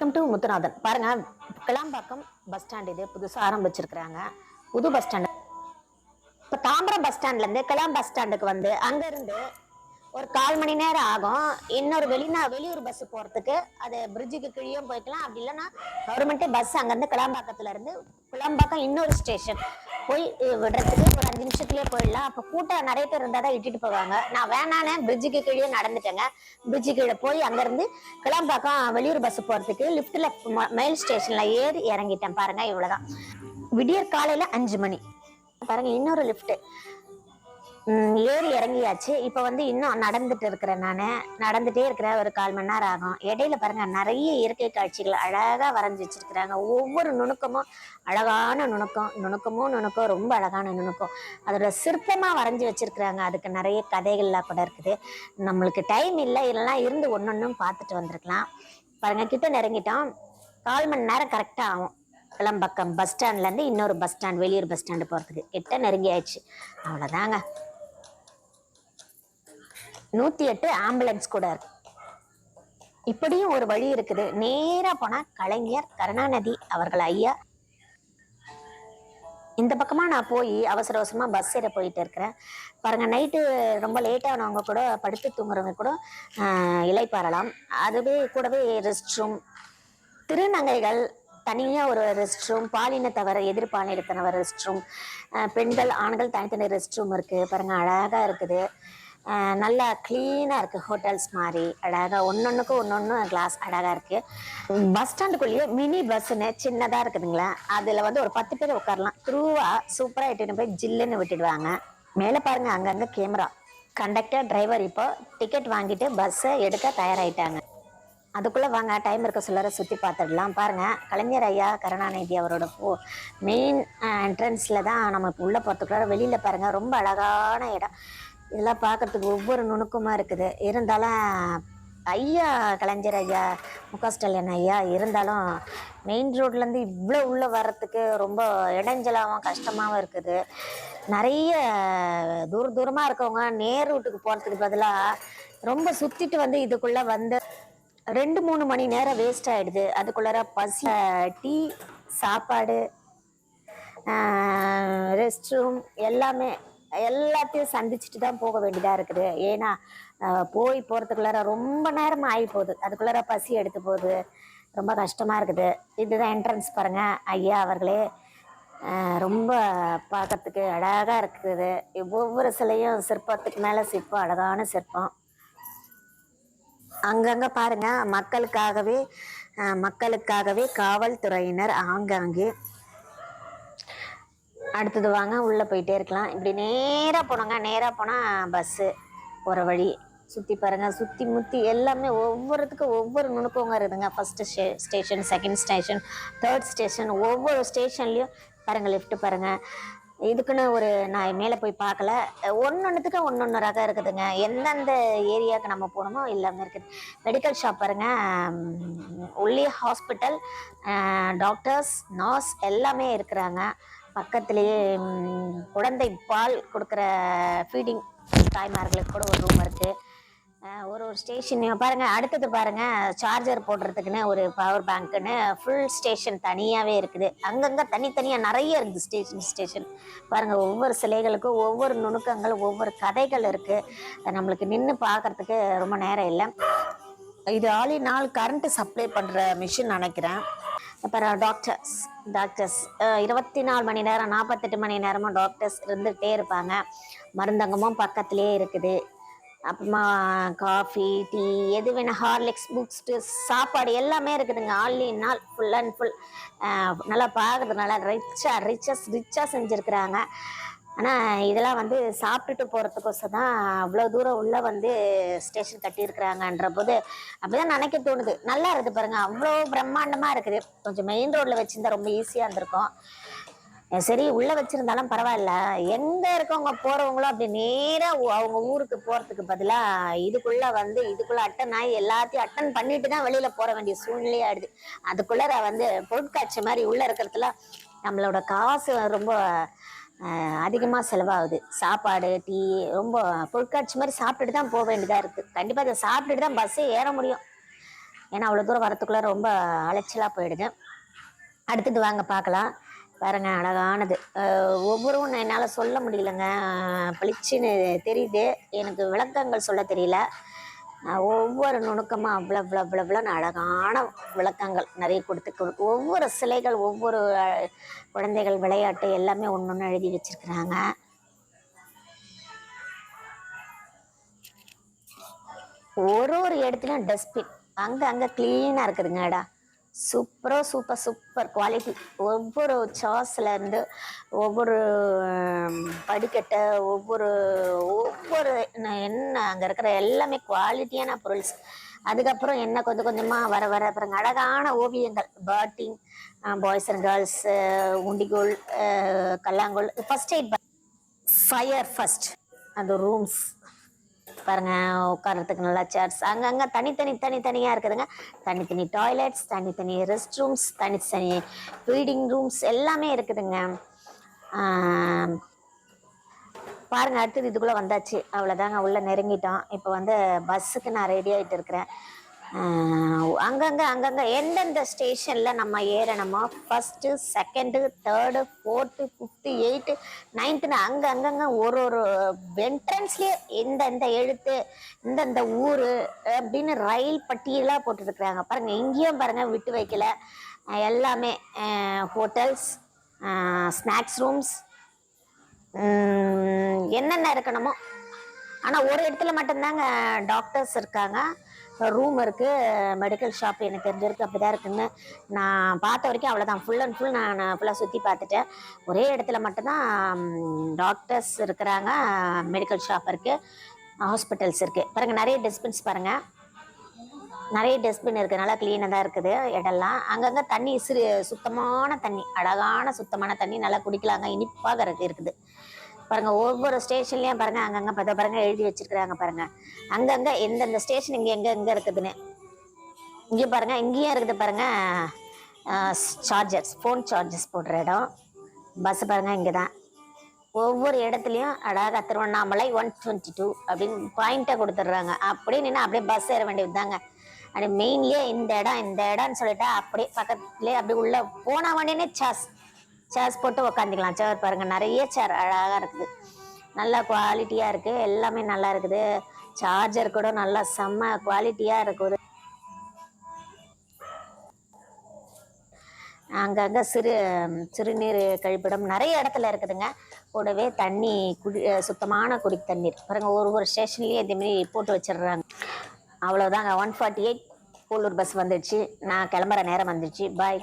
Welcome to Muthunathan. பாருங்க Kilambakkam bus stand இது புதுசாக ஆரம்பிச்சிருக்கிறாங்க. புது பஸ் ஸ்டாண்ட் இப்போ தாம்பரம் பஸ் ஸ்டாண்ட்லேருந்து கிளாம் பஸ் ஸ்டாண்டுக்கு வந்து அங்கேருந்து ஒரு கால் மணி நேரம் ஆகும். இன்னொரு வெளிநா வெளியூர் பஸ் போகிறதுக்கு அது பிரிட்ஜுக்கு கீழேயும் போய்க்கலாம். அப்படி இல்லைன்னா கவர்மெண்ட்டே பஸ் அங்கேருந்து கிளாம்பாக்கத்துலேருந்து கிளாம்பாக்கம் இன்னொரு ஸ்டேஷன் போய் விடுறதுக்கு ஒரு அஞ்சு நிமிஷத்துலயே போயிடலாம். அப்போ கூட்டம் நிறைய பேர் இருந்தால் தான் இட்டுட்டு போவாங்க. நான் வேணானே பிரிட்ஜுக்கு கீழே நடந்துட்டேங்க. பிரிட்ஜு கீழே போய் அங்கேருந்து கிளம்பாக்கம் வெளியூர் பஸ் போகிறதுக்கு லிஃப்ட்டில் மெயில் ஸ்டேஷனில் ஏறி இறங்கிட்டேன். பாருங்க இவ்வளோதான் விடியற் காலையில் அஞ்சு மணி. பாருங்க இன்னொரு லிஃப்ட்டு ஏறி இறங்கியாச்சு. இப்போ வந்து இன்னும் நடந்துட்டு இருக்கிறேன் நான். நடந்துட்டே இருக்கிறேன் ஒரு கால் மணி நேரம் ஆகும். இடையில பாருங்க நிறைய இயற்கை காட்சிகள் அழகா வரைஞ்சி வச்சிருக்கிறாங்க. ஒவ்வொரு நுணுக்கமும் அழகான நுணுக்கம். நுணுக்கமும் நுணுக்கம் ரொம்ப அழகான நுணுக்கம். அதோட சிற்பமா வரைஞ்சி வச்சிருக்கிறாங்க. அதுக்கு நிறைய கதைகள்லாம் கூட இருக்குது. நம்மளுக்கு டைம் இல்லை இதெல்லாம் இருந்து ஒன்னொன்னும் பார்த்துட்டு வந்திருக்கலாம். பாருங்க கிட்ட நெருங்கிட்டோம். கால் மணி நேரம் கரெக்டாக ஆகும். கிளம்பக்கம் பஸ் ஸ்டாண்ட்லேருந்து இன்னொரு பஸ் ஸ்டாண்ட் வெளியூர் பஸ் ஸ்டாண்டு போகிறதுக்கு கிட்ட நெருங்கி ஆயிடுச்சு அவ்வளோதாங்க நூற்றி எட்டு ஆம்புலன்ஸ் கூட இருக்கு. இப்படியும் ஒரு வழி இருக்குது. நேரா போனா கலைஞர் கருணாநிதி அவர்கள் ஐயா. இந்த பக்கமா நான் போய் அவசர அவசரமா பஸ் ஏற போயிட்டு இருக்கிறேன். பாருங்க நைட்டு ரொம்ப லேட்டானவங்க கூட படுத்து தூங்குறவங்க கூட ஆஹ், அதுவே கூடவே ரெஸ்ட் ரூம் திருநங்கைகள் தனியா ஒரு ரெஸ்ட் ரூம் பாலினத்தவர் எதிர்பாலினத்தவர் ரெஸ்ட் ரூம் பெண்கள் ஆண்கள் தனித்தனி ரெஸ்ட் ரூம் இருக்கு. பாருங்க அழகா இருக்குது. நல்லா க்ளீனாக இருக்குது ஹோட்டல்ஸ் மாதிரி அழகாக ஒன்னொன்றுக்கும் ஒன்று கிளாஸ் அழகாக இருக்குது பஸ் ஸ்டாண்டுக்குள்ளேயே மினி பஸ்ஸுன்னு சின்னதாக இருக்குதுங்களா? அதில் வந்து ஒரு பத்து பேர் உட்காரலாம். த்ரூவாக சூப்பராக இட்டுன்னு போய் ஜில்லுன்னு விட்டுடுவாங்க. மேலே பாருங்க அங்கங்கே கேமரா கண்டக்டர் டிரைவர் இப்போ டிக்கெட் வாங்கிட்டு பஸ்ஸை எடுக்க தயாராயிட்டாங்க. அதுக்குள்ளே வாங்க டைம் இருக்க சொல்லற சுற்றி பார்த்துடலாம். பாருங்க கலைஞர் ஐயா கருணாநிதி அவரோட போ மெயின் என்ட்ரன்ஸில் தான் நம்ம உள்ளே போகிறதுக்குள்ள வெளியில் பாருங்க ரொம்ப அழகான இடம். இதெல்லாம் பார்க்கறதுக்கு ஒவ்வொரு நுணுக்கமாக இருக்குது. இருந்தாலும் ஐயா கலைஞர் ஐயா முக ஸ்டாலின் ஐயா இருந்தாலும் மெயின் ரோட்லேருந்து இவ்வளோ உள்ளே வர்றதுக்கு ரொம்ப இடைஞ்சலாகவும் கஷ்டமாகவும் இருக்குது. நிறைய தூர தூரமாக இருக்கவங்க நேர் ரூட்டுக்கு போகிறதுக்கு பதிலாக ரொம்ப சுற்றிட்டு வந்து இதுக்குள்ளே வந்து ரெண்டு மூணு மணி நேரம் வேஸ்ட் ஆகிடுது அதுக்குள்ளார பசி டீ சாப்பாடு ரெஸ்ட் ரூம் எல்லாமே எல்லாத்தையும் சந்திச்சுட்டு தான் போக வேண்டியதாக இருக்குது. ஏன்னா போய் போகிறதுக்குள்ளார ரொம்ப நேரம் ஆகி போகுது. அதுக்குள்ளார பசி எடுத்து போகுது. ரொம்ப கஷ்டமாக இருக்குது. இதுதான் என்ட்ரன்ஸ் பாருங்க. ஐயா அவர்களே ரொம்ப பார்க்கறதுக்கு அழகாக இருக்குது. ஒவ்வொரு சிலையும் சிற்பத்துக்கு மேலே சிற்பம் அழகான சிற்பம். அங்கங்க பாருங்க மக்களுக்காகவே மக்களுக்காகவே காவல்துறையினர் ஆங்காங்கே அடுத்தது வாங்க உள்ள போயிட்டே இருக்கலாம். இப்படி நேரா போனோங்க நேரா போனா பஸ்ஸு போற வழி. சுத்தி பாருங்க சுத்தி முத்தி எல்லாமே ஒவ்வொருத்துக்கும் ஒவ்வொரு நுணுக்கங்க இருக்குதுங்க. First station second station third station ஒவ்வொரு ஸ்டேஷன்லயும் பாருங்க லிஃப்ட் பாருங்க. இதுக்குன்னு ஒரு நான் மேலே போய் பார்க்கல. ஒன்னொன்றுத்துக்கு ஒன்னொன்று ரகம் இருக்குதுங்க. எந்தெந்த ஏரியாவுக்கு நம்ம போகணுமோ எல்லாமே இருக்குது. மெடிக்கல் ஷாப் பாருங்க உள்ளே ஹாஸ்பிட்டல் டாக்டர்ஸ் நர்ஸ் எல்லாமே இருக்கிறாங்க. பக்கத்துலேயே குழந்தை பால் கொடுக்குற ஃபீடிங் தாய்மார்களுக்கு கூட ஒரு ரூம் இருக்குது ஒரு ஒரு ஸ்டேஷன் பாருங்கள் அடுத்தது பாருங்கள் சார்ஜர் போடுறதுக்குன்னு ஒரு பவர் பேங்க்குன்னு ஃபுல் ஸ்டேஷன் தனியாகவே இருக்குது. அங்கங்கே தனித்தனியாக நிறைய இருக்குது ஸ்டேஷன் ஸ்டேஷன் பாருங்கள் ஒவ்வொரு சிலைகளுக்கும் ஒவ்வொரு நுணுக்கங்கள் ஒவ்வொரு கதைகள் இருக்குது நம்மளுக்கு நின்று பார்க்கறதுக்கு ரொம்ப நேரம் இல்லை. இது ஆளி நாள் கரண்ட்டு சப்ளை பண்ணுற மிஷின் நினைக்கிறேன். அப்புறம் டாக்டர்ஸ் டாக்டர்ஸ் இருபத்தி நாலு மணி நேரம் நாற்பத்தெட்டு மணி நேரமும் டாக்டர்ஸ் இருந்துகிட்டே இருப்பாங்க. மருந்தகமும் பக்கத்துலேயே இருக்குது. அப்புறமா காஃபி டீ எது வேணும் ஹார்லிக்ஸ் புக்ஸ் சாப்பாடு எல்லாமே இருக்குதுங்க. All in all full and full நல்லா பார்க்குறது நல்லா ரிச்சாக ரிச்சஸ் ரிச்சாக செஞ்சுருக்குறாங்க. ஆனால் இதெல்லாம் வந்து சாப்பிட்டுட்டு போகிறதுக்கோசம் தான் அவ்வளோ தூரம் உள்ளே வந்து ஸ்டேஷன் கட்டியிருக்கிறாங்கன்ற போது அப்படிதான் நினைக்க தோணுது. நல்லா இருக்குது பாருங்க. அவ்வளோ பிரம்மாண்டமாக இருக்குது. கொஞ்சம் மெயின் ரோட்டில் வச்சுருந்தா ரொம்ப ஈஸியாக இருந்திருக்கும். சரி உள்ள வச்சிருந்தாலும் பரவாயில்ல. எங்க இருக்கவங்க போறவங்களும் அப்படி நேரா அவங்க ஊருக்கு போறதுக்கு பதிலா இதுக்குள்ள வந்து இதுக்குள்ள அட்டன் ஆகி எல்லாத்தையும் அட்டன் பண்ணிட்டு தான் வெளியில போற வேண்டிய சூழ்நிலையாயிடுது அதுக்குள்ள வந்து பொருட்காட்சி மாதிரி உள்ள இருக்கிறதுல நம்மளோட காசு ரொம்ப அதிகமாக செலவாகுது. சாப்பாடு டீ ரொம்ப பொருட்காட்சி மாதிரி சாப்பிட்டுட்டு தான் போக வேண்டியதாக இருக்குது கண்டிப்பாக அதை சாப்பிட்டுட்டு தான் பஸ்ஸே ஏற முடியும். ஏன்னா அவ்வளோ தூரம் வரத்துக்குள்ளே ரொம்ப அலைச்சலாக போயிடுது. அடுத்தது வாங்க பார்க்கலாம். பாருங்க அழகானது. அஹ் ஒவ்வொருவரும் என்னால் சொல்ல முடியலங்க. பளிச்சுன்னு தெரியுது. எனக்கு விளக்கங்கள் சொல்ல தெரியல. ஒவ்வொரு நுணுக்கமாக அவ்வளோ அவ்வளோ அவ்வளோ அவ்வளோன்னு அழகான விளக்கங்கள் நிறைய கொடுத்து கொடுக்கு ஒவ்வொரு சிலைகள் ஒவ்வொரு குழந்தைகள் விளையாட்டு எல்லாமே ஒன்று ஒன்று எழுதி வச்சுருக்குறாங்க. ஒரு ஒரு இடத்துலையும் டஸ்ட்பின் அங்கே அங்கே க்ளீனாக இருக்குதுங்க இடம் சூப்பரோ சூப்பர் சூப்பர் குவாலிட்டி ஒவ்வொரு சாஸ்ல இருந்து ஒவ்வொரு படிக்கட்டை ஒவ்வொரு ஒவ்வொரு என்ன அங்கே இருக்கிற எல்லாமே குவாலிட்டியான பொருள்ஸ். அதுக்கப்புறம் என்ன கொஞ்சம் கொஞ்சமாக வர வர அப்புறம் அழகான ஓவியங்கள். பேர்டிங் பாய்ஸ் அண்ட் கேர்ள்ஸ் உண்டிகோல் கல்லாங்கோல். ஃபர்ஸ்ட் எய்ட் ஃபயர் ஃபர்ஸ்ட் அந்த ரூம்ஸ் பாருங்க உட்கார்றதுக்கு நல்லா சேர்ஸ் அங்கங்க தனித்தனி தனித்தனியா இருக்குதுங்க. தனித்தனி டாய்லெட்ஸ் தனித்தனி ரெஸ்ட் ரூம்ஸ் தனித்தனி ஃபீடிங் ரூம்ஸ் எல்லாமே இருக்குதுங்க. பாருங்க அடுத்தது இதுக்குள்ள வந்தாச்சு. அவ்வளோதாங்க உள்ள நெருங்கிட்டோம். இப்போ வந்து பஸ்ஸுக்கு நான் ரெடி ஆகிட்டு இருக்கிறேன். அங்கங்க அங்கங்க எந்தெந்த ஸ்டேஷன்ல நம்ம ஏறணுமோ first second third fourth fifth eighth நைன்த்துன்னு அங்க அங்கங்க ஒரு ஒரு என்ட்ரன்ஸ்லயே எந்தெந்த எழுத்து இந்தந்த ஊர் அப்படின்னு ரயில் பட்டியலாக போட்டுருக்குறாங்க. பாருங்க இங்கேயும் பாருங்க விட்டு வைக்கல. எல்லாமே ஹோட்டல்ஸ் ஸ்நாக்ஸ் ரூம்ஸ் என்னென்ன இருக்கணுமோ. ஆனால் ஒரு இடத்துல மட்டும்தாங்க டாக்டர்ஸ் இருக்காங்க. ரூம் இருக்குது மெடிக்கல் ஷாப் எனக்கு தெரிஞ்சிருக்கு அப்படி தான் இருக்குன்னு நான் பார்த்த வரைக்கும் அவ்வளோதான் ஃபுல் அண்ட் ஃபுல் நான் ஃபுல்லாக சுற்றி பார்த்துட்டேன். ஒரே இடத்துல மட்டும்தான் டாக்டர்ஸ் இருக்கிறாங்க மெடிக்கல் ஷாப் இருக்குது ஹாஸ்பிட்டல்ஸ் இருக்குது பாருங்கள் நிறைய டஸ்ட்பின்ஸ் பாருங்கள் நிறைய டஸ்ட்பின் இருக்குது நல்லா க்ளீனாக தான் இருக்குது இடம்லாம். அங்கங்கே தண்ணி சிறு சுத்தமான தண்ணி அழகான சுத்தமான தண்ணி நல்லா குடிக்கலாங்க. இனிப்பாக இருக்குது. பாருங்க ஒவ்வொரு ஸ்டேஷன்லயும் பாருங்க அங்கங்க பார்த்தா பாருங்க எழுதி வச்சிருக்கிறாங்க பாருங்க. அங்கங்க எந்தெந்த ஸ்டேஷன் இங்க எங்க எங்க இருக்குதுன்னு. இங்க பாருங்க இங்கேயும் இருக்குது பாருங்க சார்ஜர்ஸ் ஃபோன் சார்ஜர்ஸ் போடுற இடம். பஸ் பாருங்க இங்கே தான் ஒவ்வொரு இடத்துலையும் அழகாக திருவண்ணாமலை ஒன் டுவெண்ட்டி டூ அப்படின்னு பாயிண்ட்டை கொடுத்துட்றாங்க. அப்படியே நின்று அப்படியே பஸ் ஏற வேண்டியது தாங்க. அப்படி மெயின்லேயே இந்த இடம் இந்த இடம்னு சொல்லிட்டா அப்படியே பக்கத்துலேயே அப்படியே உள்ளே போன உடனே சாஸ் சேர்ஸ் போட்டு உக்காந்துக்கலாம். சேர் பாருங்க நிறைய சேர் அழகாக இருக்குது. நல்லா குவாலிட்டியாக இருக்குது எல்லாமே நல்லா இருக்குது. சார்ஜர் கூட நல்லா செம்ம குவாலிட்டியாக இருக்குது அங்கங்கே சிறு சிறுநீர் கழிப்பிடம் நிறைய இடத்துல இருக்குதுங்க. கூடவே தண்ணி குடி சுத்தமான குடி தண்ணீர். பாருங்கள் ஒரு ஒரு ஸ்டேஷன்லேயே இதேமாரி போட்டு வச்சிடுறாங்க. அவ்வளோதாங்க ஒன் ஃபார்ட்டி எயிட் கூலூர் பஸ் வந்துடுச்சு. நான் கிளம்புற நேரம் வந்துடுச்சு. பாய்